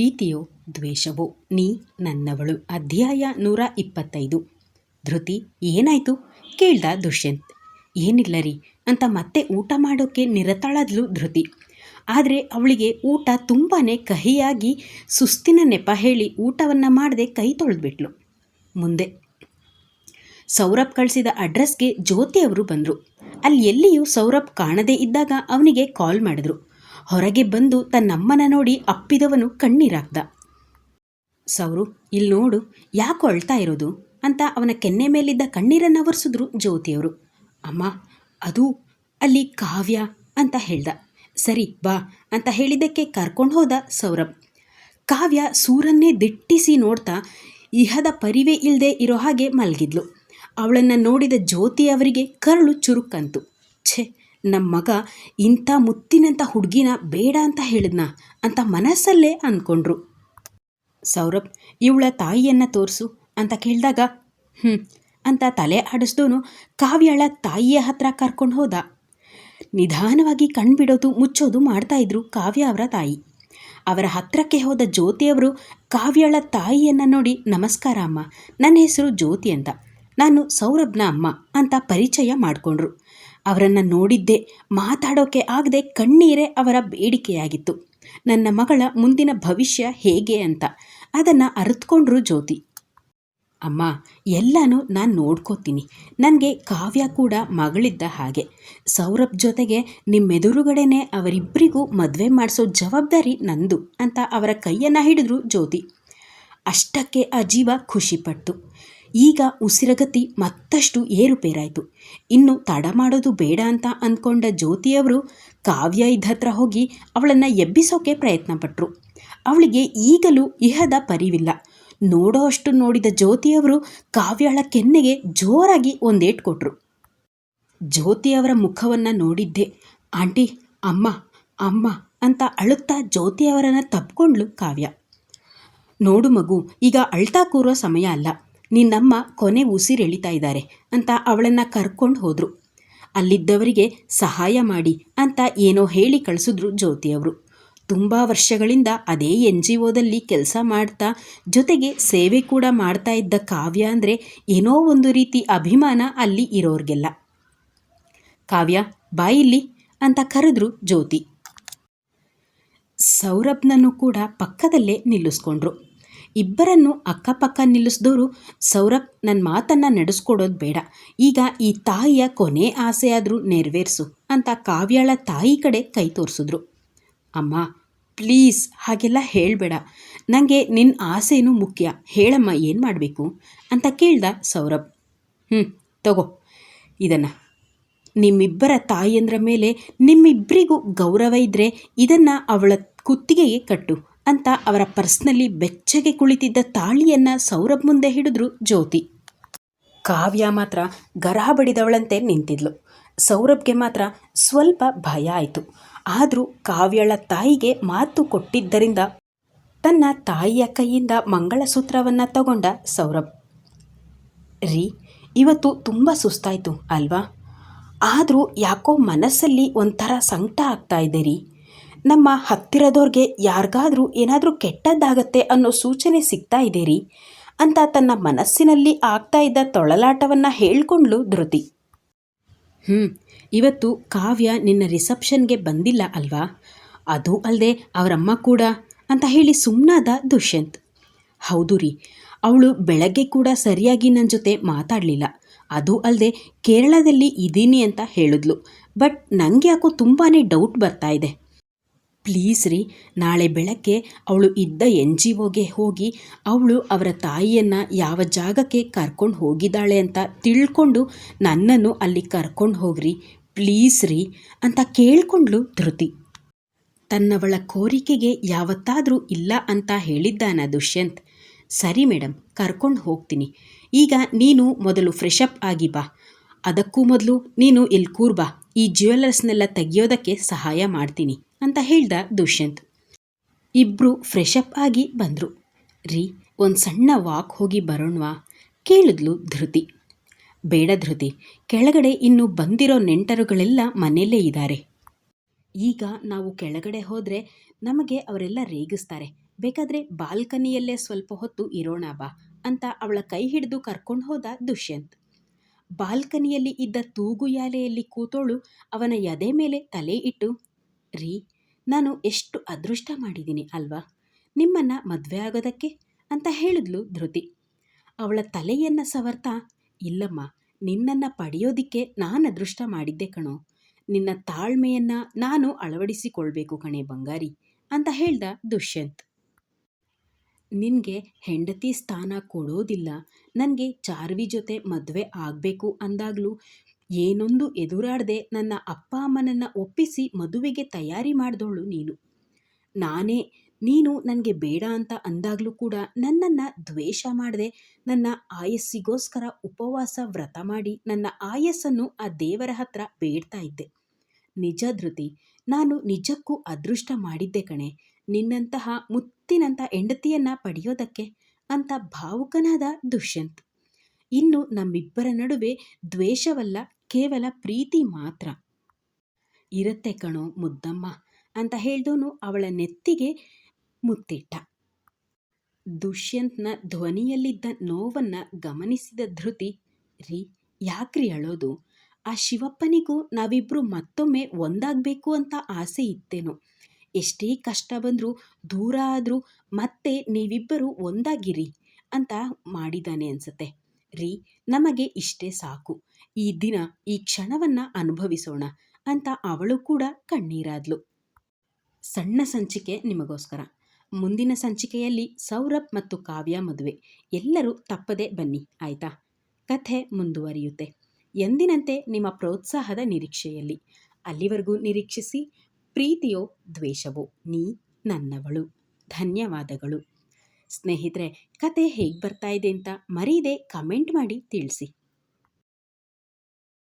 ಪ್ರೀತಿಯೋ ದ್ವೇಷವೋ, ನೀ ನನ್ನವಳು. ಅಧ್ಯಾಯ ನೂರ ಇಪ್ಪತ್ತೈದು. ಧೃತಿ, ಏನಾಯ್ತು? ಕೇಳ್ದ ದುಷ್ಯಂತ್. ಏನಿಲ್ಲ ರೀ ಅಂತ ಮತ್ತೆ ಊಟ ಮಾಡೋಕ್ಕೆ ನಿರತಾಳದ್ಲು ಧೃತಿ. ಆದರೆ ಅವಳಿಗೆ ಊಟ ತುಂಬಾ ಕಹಿಯಾಗಿ ಸುಸ್ತಿನ ನೆಪ ಹೇಳಿ ಊಟವನ್ನು ಮಾಡದೆ ಕೈ ತೊಳೆದ್ಬಿಟ್ಲು. ಮುಂದೆ ಸೌರಭ್ ಕಳಿಸಿದ ಅಡ್ರೆಸ್ಗೆ ಜ್ಯೋತಿ ಅವರು ಬಂದರು. ಅಲ್ಲಿ ಎಲ್ಲಿಯೂ ಸೌರಭ್ ಕಾಣದೇ ಇದ್ದಾಗ ಅವನಿಗೆ ಕಾಲ್ ಮಾಡಿದ್ರು. ಹೊರಗೆ ಬಂದು ತನ್ನಮ್ಮನ ನೋಡಿ ಅಪ್ಪಿದವನು ಕಣ್ಣೀರಾಗ್ದ. ಸೌರು ಇಲ್ಲಿ ನೋಡು, ಯಾಕೆ ಅಳ್ತಾ ಇರೋದು? ಅಂತ ಅವನ ಕೆನ್ನೆ ಮೇಲಿದ್ದ ಕಣ್ಣೀರನ್ನು ಒರೆಸಿದ್ರು ಜ್ಯೋತಿಯವರು. ಅಮ್ಮ, ಅದು ಅಲ್ಲಿ ಕಾವ್ಯ ಅಂತ ಹೇಳ್ದ. ಸರಿ, ಬಾ ಅಂತ ಹೇಳಿದ್ದಕ್ಕೆ ಕರ್ಕೊಂಡು ಹೋದ ಸೌರಭ್. ಕಾವ್ಯ ಸೂರನ್ನೇ ದಿಟ್ಟಿಸಿ ನೋಡ್ತಾ ಇಹದ ಪರಿವೇ ಇಲ್ಲದೆ ಇರೋ ಹಾಗೆ ಮಲಗಿದ್ಲು. ಅವಳನ್ನು ನೋಡಿದ ಜ್ಯೋತಿ ಅವರಿಗೆ ಕರಳು ಚುರುಕಂತು. ಛೆ ನಮ್ಮ ಮಗ ಇಂಥ ಮುತ್ತಿನಂಥ ಹುಡುಗಿನ ಬೇಡ ಅಂತ ಹೇಳಿದ್ನ ಅಂತ ಮನಸ್ಸಲ್ಲೇ ಅಂದ್ಕೊಂಡ್ರು ಸೌರಭ್, ಇವಳ ತಾಯಿಯನ್ನು ತೋರಿಸು ಅಂತ ಕೇಳಿದಾಗ ಹ್ಞೂ ಅಂತ ತಲೆ ಆಡಿಸ್ದೋನು ಕಾವ್ಯಾಳ ತಾಯಿಯ ಹತ್ರ ಕರ್ಕೊಂಡು ಹೋದ. ನಿಧಾನವಾಗಿ ಕಣ್ಬಿಡೋದು ಮುಚ್ಚೋದು ಮಾಡ್ತಾಯಿದ್ರು ಕಾವ್ಯ ಅವರ ತಾಯಿ. ಅವರ ಹತ್ರಕ್ಕೆ ಹೋದ ಜ್ಯೋತಿಯವರು ಕಾವ್ಯಾಳ ತಾಯಿಯನ್ನು ನೋಡಿ, ನಮಸ್ಕಾರ ಅಮ್ಮ, ನನ್ನ ಹೆಸರು ಜ್ಯೋತಿ ಅಂತ. ನಾನು ಸೌರಭ್ನ ಅಮ್ಮ ಅಂತ ಪರಿಚಯ ಮಾಡಿಕೊಂಡ್ರು. ಅವರನ್ನು ನೋಡಿದ್ದೆ, ಮಾತಾಡೋಕೆ ಆಗದೆ ಕಣ್ಣೀರೇ ಅವರ ಬೇಡಿಕೆಯಾಗಿತ್ತು. ನನ್ನ ಮಗಳ ಮುಂದಿನ ಭವಿಷ್ಯ ಹೇಗೆ ಅಂತ, ಅದನ್ನು ಅರಿತ್ಕೊಂಡ್ರು ಜ್ಯೋತಿ. ಅಮ್ಮ, ಎಲ್ಲನೂ ನಾನು ನೋಡ್ಕೋತೀನಿ. ನನಗೆ ಕಾವ್ಯ ಕೂಡ ಮಗಳಿದ್ದ ಹಾಗೆ. ಸೌರಭ್ ಜೊತೆಗೆ ನಿಮ್ಮೆದುರುಗಡೆನೆ ಅವರಿಬ್ಬರಿಗೂ ಮದುವೆ ಮಾಡಿಸೋ ಜವಾಬ್ದಾರಿ ನಂದು ಅಂತ ಅವರ ಕೈಯನ್ನು ಹಿಡಿದ್ರು ಜ್ಯೋತಿ. ಅಷ್ಟಕ್ಕೆ ಅಜೀವ ಜೀವ ಖುಷಿಪಟ್ಟು. ಈಗ ಉಸಿರಗತಿ ಮತ್ತಷ್ಟು ಏರುಪೇರಾಯಿತು. ಇನ್ನು ತಡ ಮಾಡೋದು ಬೇಡ ಅಂತ ಅಂದ್ಕೊಂಡ ಜ್ಯೋತಿಯವರು ಕಾವ್ಯ ಇದ್ದತ್ರ ಹೋಗಿ ಅವಳನ್ನು ಎಬ್ಬಿಸೋಕೆ ಪ್ರಯತ್ನ ಪಟ್ಟರು ಅವಳಿಗೆ ಈಗಲೂ ಇಹದ ಪರಿವಿಲ್ಲ. ನೋಡೋ ಅಷ್ಟು ನೋಡಿದ ಜ್ಯೋತಿಯವರು ಕಾವ್ಯಾಳ ಕೆನ್ನೆಗೆ ಜೋರಾಗಿ ಒಂದೇಟ್ ಕೊಟ್ರು. ಜ್ಯೋತಿಯವರ ಮುಖವನ್ನು ನೋಡಿದ್ದೆ. ಆಂಟಿ, ಅಮ್ಮ ಅಮ್ಮ ಅಂತ ಅಳುತ್ತಾ ಜ್ಯೋತಿಯವರನ್ನು ತಪ್ಕೊಂಡ್ಲು ಕಾವ್ಯ. ನೋಡು ಮಗು, ಈಗ ಅಳ್ತಾ ಕೂರೋ ಸಮಯ ಅಲ್ಲ. ನಿನ್ನಮ್ಮ ಕೊನೆ ಉಸಿರೆಳಿತಾ ಇದ್ದಾರೆ ಅಂತ ಅವಳನ್ನು ಕರ್ಕೊಂಡು ಹೋದರು. ಅಲ್ಲಿದ್ದವರಿಗೆ ಸಹಾಯ ಮಾಡಿ ಅಂತ ಏನೋ ಹೇಳಿ ಕಳಿಸಿದ್ರು ಜ್ಯೋತಿಯವರು. ತುಂಬ ವರ್ಷಗಳಿಂದ ಅದೇ ಎನ್ ಜಿ ಒದಲ್ಲಿ ಕೆಲಸ ಮಾಡ್ತಾ, ಜೊತೆಗೆ ಸೇವೆ ಕೂಡ ಮಾಡ್ತಾ ಇದ್ದ ಕಾವ್ಯ ಅಂದರೆ ಏನೋ ಒಂದು ರೀತಿ ಅಭಿಮಾನ ಅಲ್ಲಿ ಇರೋರಿಗೆಲ್ಲ. ಕಾವ್ಯ ಬಾಯಿಲ್ಲಿ ಅಂತ ಕರೆದ್ರು ಜ್ಯೋತಿ. ಸೌರಭ್ನನ್ನು ಕೂಡ ಪಕ್ಕದಲ್ಲೇ ನಿಲ್ಲಿಸ್ಕೊಂಡ್ರು. ಇಬ್ಬರನ್ನು ಅಕ್ಕಪಕ್ಕ ನಿಲ್ಲಿಸಿದವರು ಸೌರಭ್ ನನ್ನ ಮಾತನ್ನು ನಡೆಸ್ಕೊಡೋದು ಬೇಡ. ಈಗ ಈ ತಾಯಿಯ ಕೊನೆ ಆಸೆಯಾದರೂ ನೆರವೇರಿಸು ಅಂತ ಕಾವ್ಯಾಳ ತಾಯಿ ಕಡೆ ಕೈ ತೋರಿಸಿದ್ರು. ಅಮ್ಮ, ಪ್ಲೀಸ್ ಹಾಗೆಲ್ಲ ಹೇಳಬೇಡ. ನನಗೆ ನಿನ್ನ ಆಸೆನೂ ಮುಖ್ಯ. ಹೇಳಮ್ಮ, ಏನು ಮಾಡಬೇಕು? ಅಂತ ಕೇಳ್ದ ಸೌರಭ್. ಹ್ಞೂ ತಗೋ, ಇದನ್ನು. ನಿಮ್ಮಿಬ್ಬರ ತಾಯಿಯಂದ್ರ ಮೇಲೆ ನಿಮ್ಮಿಬ್ಬರಿಗೂ ಗೌರವ ಇದ್ದರೆ ಇದನ್ನು ಅವಳ ಕುತ್ತಿಗೆಗೆ ಕಟ್ಟು. ಅಂತ ಅವರ ಪರ್ಸ್ನಲ್ಲಿ ಬೆಚ್ಚಗೆ ಕುಳಿತಿದ್ದ ತಾಳಿಯನ್ನು ಸೌರಭ್ ಮುಂದೆ ಹಿಡಿದ್ರು ಜ್ಯೋತಿ. ಕಾವ್ಯ ಮಾತ್ರ ಗರಹ ಬಡಿದವಳಂತೆ ನಿಂತಿದ್ಲು. ಸೌರಭ್ಗೆ ಮಾತ್ರ ಸ್ವಲ್ಪ ಭಯ ಆಯಿತು. ಆದರೂ ಕಾವ್ಯಳ ತಾಯಿಗೆ ಮಾತು ಕೊಟ್ಟಿದ್ದರಿಂದ ತನ್ನ ತಾಯಿಯ ಕೈಯಿಂದ ಮಂಗಳಸೂತ್ರವನ್ನು ತಗೊಂಡ ಸೌರಭ್. ರೀ, ಇವತ್ತು ತುಂಬ ಸುಸ್ತಾಯಿತು, ಅಲ್ವಾ? ಆದರೂ ಯಾಕೋ ಮನಸ್ಸಲ್ಲಿ ಒಂಥರ ಸಂಕಟ ಆಗ್ತಾ ಇದೆ ರೀ. ನಮ್ಮ ಹತ್ತಿರದವ್ರಿಗೆ ಯಾರಿಗಾದರೂ ಏನಾದರೂ ಕೆಟ್ಟದ್ದಾಗತ್ತೆ ಅನ್ನೋ ಸೂಚನೆ ಸಿಗ್ತಾ ಇದೆ ಅಂತ ತನ್ನ ಮನಸ್ಸಿನಲ್ಲಿ ಆಗ್ತಾ ಇದ್ದ ತೊಳಲಾಟವನ್ನು ಹೇಳ್ಕೊಂಡ್ಲು ಧೃತಿ. ಹ್ಞೂ ಇವತ್ತು ಕಾವ್ಯ ನಿನ್ನ ರಿಸೆಪ್ಷನ್ಗೆ ಬಂದಿಲ್ಲ ಅಲ್ವಾ? ಅದು ಅಲ್ಲದೆ ಅವರಮ್ಮ ಕೂಡ ಅಂತ ಹೇಳಿ ಸುಮ್ಮನಾದ ದುಷ್ಯಂತ್. ಹೌದು ರೀ, ಅವಳು ಬೆಳಗ್ಗೆ ಕೂಡ ಸರಿಯಾಗಿ ನನ್ನ ಜೊತೆ ಮಾತಾಡಲಿಲ್ಲ. ಅದು ಅಲ್ಲದೆ ಕೇರಳದಲ್ಲಿ ಇದ್ದೀನಿ ಅಂತ ಹೇಳಿದ್ಲು. ಬಟ್ ನನಗೆ ಯಾಕೋ ತುಂಬಾ ಡೌಟ್ ಬರ್ತಾ ಇದೆ. ಪ್ಲೀಸ್ ರೀ, ನಾಳೆ ಬೆಳಗ್ಗೆ ಅವಳು ಇದ್ದ ಎನ್ ಜಿ ಒಗೆ ಹೋಗಿ ಅವಳು ಅವರ ತಾಯಿಯನ್ನು ಯಾವ ಜಾಗಕ್ಕೆ ಕರ್ಕೊಂಡು ಹೋಗಿದ್ದಾಳೆ ಅಂತ ತಿಳ್ಕೊಂಡು ನನ್ನನ್ನು ಅಲ್ಲಿ ಕರ್ಕೊಂಡು ಹೋಗ್ರಿ, ಪ್ಲೀಸ್ ರೀ ಅಂತ ಕೇಳ್ಕೊಂಡ್ಲು ಧೃತಿ. ತನ್ನವಳ ಕೋರಿಕೆಗೆ ಯಾವತ್ತಾದರೂ ಇಲ್ಲ ಅಂತ ಹೇಳಿದ್ದಾನ ದುಷ್ಯಂತ್. ಸರಿ ಮೇಡಮ್ ಕರ್ಕೊಂಡು ಹೋಗ್ತೀನಿ. ಈಗ ನೀನು ಮೊದಲು ಫ್ರೆಶಪ್ ಆಗಿ ಬಾ. ಅದಕ್ಕೂ ಮೊದಲು ನೀನು ಇಲ್ಲಿ ಕೂರ್ಬಾ. ಈ ಜ್ಯುವೆಲ್ಲರ್ಸ್ನೆಲ್ಲ ತೆಗೆಯೋದಕ್ಕೆ ಸಹಾಯ ಮಾಡ್ತೀನಿ ಅಂತ ಹೇಳ್ದ ದುಷ್ಯಂತ್. ಇಬ್ಬರು ಫ್ರೆಶಪ್ ಆಗಿ ಬಂದರು. ರೀ, ಒಂದು ಸಣ್ಣ ವಾಕ್ ಹೋಗಿ ಬರೋಣವಾ? ಕೇಳಿದ್ಲು ಧೃತಿ. ಬೇಡ ಧೃತಿ, ಕೆಳಗಡೆ ಇನ್ನು ಬಂದಿರೋ ನೆಂಟರುಗಳೆಲ್ಲ ಮನೆಯಲ್ಲೇ ಇದ್ದಾರೆ ಈಗ ನಾವು ಕೆಳಗಡೆ ಹೋದರೆ ನಮಗೆ ಅವರೆಲ್ಲ ರೇಗಿಸ್ತಾರೆ. ಬೇಕಾದರೆ ಬಾಲ್ಕನಿಯಲ್ಲೇ ಸ್ವಲ್ಪ ಹೊತ್ತು ಇರೋಣ ಬಾ ಅಂತ ಅವಳ ಕೈ ಹಿಡಿದು ಕರ್ಕೊಂಡು ಹೋದ ದುಷ್ಯಂತ್. ಬಾಲ್ಕನಿಯಲ್ಲಿ ಇದ್ದ ತೂಗುಯಾಲೆಯಲ್ಲಿ ಕೂತೋಳು, ಅವನ ಎದೆ ಮೇಲೆ ತಲೆ ಇಟ್ಟು, ರೀ, ನಾನು ಎಷ್ಟು ಅದೃಷ್ಟ ಮಾಡಿದ್ದೀನಿ ಅಲ್ವಾ? ನಿಮ್ಮನ್ನು ಮದುವೆ ಆಗೋದಕ್ಕೆ? ಅಂತ ಹೇಳಿದ್ಲು ಧೃತಿ. ಅವಳ ತಲೆಯನ್ನು ಸವರ್ತಾ, ಇಲ್ಲಮ್ಮ, ನಿನ್ನನ್ನು ಪಡೆಯೋದಿಕ್ಕೆ ನಾನು ಅದೃಷ್ಟ ಮಾಡಿದ್ದೆ ಕಣೋ. ನಿನ್ನ ತಾಳ್ಮೆಯನ್ನು ನಾನು ಅಳವಡಿಸಿಕೊಳ್ಬೇಕು ಕಣೆ ಬಂಗಾರಿ, ಅಂತ ಹೇಳ್ದ ದುಷ್ಯಂತ್. ನಿನಗೆ ಹೆಂಡತಿ ಸ್ಥಾನ ಕೊಡೋದಿಲ್ಲ. ನನಗೆ ಚಾರ್ವಿ ಜೊತೆ ಮದುವೆ ಆಗಬೇಕು ಅಂದಾಗಲೂ ಏನೊಂದು ಎದುರಾಡದೆ ನನ್ನ ಅಪ್ಪ ಅಮ್ಮನನ್ನು ಒಪ್ಪಿಸಿ ಮದುವೆಗೆ ತಯಾರಿ ಮಾಡಿದವಳು ನೀನು. ನಾನೇ, ನೀನು ನನಗೆ ಬೇಡ ಅಂತ ಅಂದಾಗಲೂ ಕೂಡ ನನ್ನನ್ನು ದ್ವೇಷ ಮಾಡದೆ ನನ್ನ ಆಯಸ್ಸಿಗೋಸ್ಕರ ಉಪವಾಸ ವ್ರತ ಮಾಡಿ ನನ್ನ ಆಯಸ್ಸನ್ನು ಆ ದೇವರ ಹತ್ರ ಬೇಡ್ತಾ ಇದ್ದೆ. ನಿಜ ಧೃತಿ, ನಾನು ನಿಜಕ್ಕೂ ಅದೃಷ್ಟ ಮಾಡಿದ್ದೆ ಕಣೆ. ನಿನ್ನಂತಹ ಮುತ್ತಿನಂಥ ಹೆಂಡತಿಯನ್ನ ಪಡೆಯೋದಕ್ಕೆ ಅಂತ ಭಾವುಕನಾದ ದುಷ್ಯಂತ್. ಇನ್ನು ನಮ್ಮಿಬ್ಬರ ನಡುವೆ ದ್ವೇಷವಲ್ಲ, ಕೇವಲ ಪ್ರೀತಿ ಮಾತ್ರ. ಇರುತ್ತೆ ಕಣೋ ಮುದ್ದಮ್ಮ ಅಂತ ಹೇಳ್ದೋನು ಅವಳ ನೆತ್ತಿಗೆ ಮುತ್ತಿಟ್ಟ. ದುಷ್ಯಂತ್ನ ಧ್ವನಿಯಲ್ಲಿದ್ದ ನೋವನ್ನ ಗಮನಿಸಿದ ಧೃತಿ, ರೀ, ಯಾಕ್ರಿ ಅಳೋದು? ಆ ಶಿವಪ್ಪನಿಗೂ ನಾವಿಬ್ಬರು ಮತ್ತೊಮ್ಮೆ ಒಂದಾಗಬೇಕು ಅಂತ ಆಸೆ ಇತ್ತೇನೋ. ಎಷ್ಟೇ ಕಷ್ಟ ಬಂದರೂ ದೂರ ಆದರೂ ಮತ್ತೆ ನೀವಿಬ್ಬರು ಒಂದಾಗಿರಿ ಅಂತ ಮಾಡಿದ್ದಾನೆ ಅನ್ಸುತ್ತೆ. ರೀ, ನಮಗೆ ಇಷ್ಟೇ ಸಾಕು. ಈ ದಿನ ಈ ಕ್ಷಣವನ್ನು ಅನುಭವಿಸೋಣ ಅಂತ ಅವಳು ಕೂಡ ಕಣ್ಣೀರಾದ್ಲು. ಸಣ್ಣ ಸಂಚಿಕೆ ನಿಮಗೋಸ್ಕರ. ಮುಂದಿನ ಸಂಚಿಕೆಯಲ್ಲಿ ಸೌರಭ್ ಮತ್ತು ಕಾವ್ಯ ಮದುವೆ. ಎಲ್ಲರೂ ತಪ್ಪದೆ ಬನ್ನಿ, ಆಯ್ತಾ? ಕಥೆ ಮುಂದುವರಿಯುತ್ತೆ. ಎಂದಿನಂತೆ ನಿಮ್ಮ ಪ್ರೋತ್ಸಾಹದ ನಿರೀಕ್ಷೆಯಲ್ಲಿ. ಅಲ್ಲಿವರೆಗೂ ನಿರೀಕ್ಷಿಸಿ ಪ್ರೀತಿಯೋ ದ್ವೇಷವೋ ನೀ ನನ್ನವಳು. ಧನ್ಯವಾದಗಳು. ಸ್ನೇಹಿತರೆ, ಕತೆ ಹೇಗೆ ಬರ್ತಾ ಇದೆ ಅಂತ ಮರೀದೆ ಕಮೆಂಟ್ ಮಾಡಿ ತಿಳಿಸಿ.